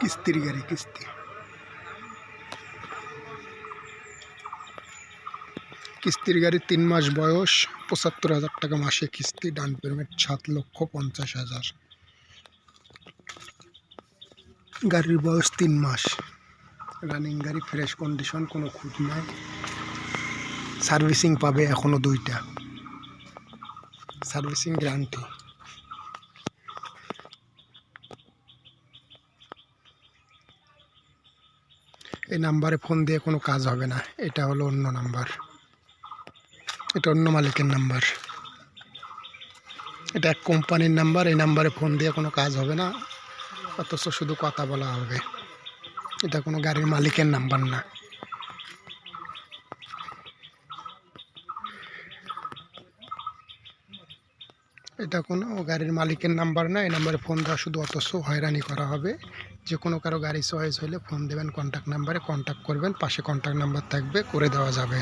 কিস্তির গাড়ি, কিস্তি। কিস্তির গাড়ি তিন মাস বয়স, পঁচাত্তর হাজার টাকা মাসে কিস্তি, ডাউন পেমেন্ট সাত লক্ষ পঞ্চাশ হাজার। গাড়ির বয়স তিন মাস। রানিং গাড়ি, ফ্রেশ কন্ডিশন, কোনো খুঁত নাই। সার্ভিসিং পাবে এখনও দুইটা। Servicing guarantee. এই নাম্বারে ফোন দিয়ে কোনো কাজ হবে না। এটা হলো অন্য নাম্বার। এটা অন্য মালিকের নাম্বার। এটা এক কোম্পানির নাম্বার, এই নাম্বারে ফোন দিয়ে কোনো কাজ হবে না। অথচ শুধু কথা বলা হবে। এটা কোনো গাড়ির মালিকের নাম্বার না। এটা কোনো গাড়ির মালিকের নাম্বার না, এই নাম্বারে ফোন দেওয়া শুধু অথচ হয়রানি করা হবে। যে কোনো কারও গাড়ি চয়েস হলে ফোন দেবেন কন্ট্যাক্ট নাম্বারে কন্ট্যাক্ট করবেন, পাশে কন্ট্যাক্ট নাম্বার থাকবে, করে দেওয়া যাবে।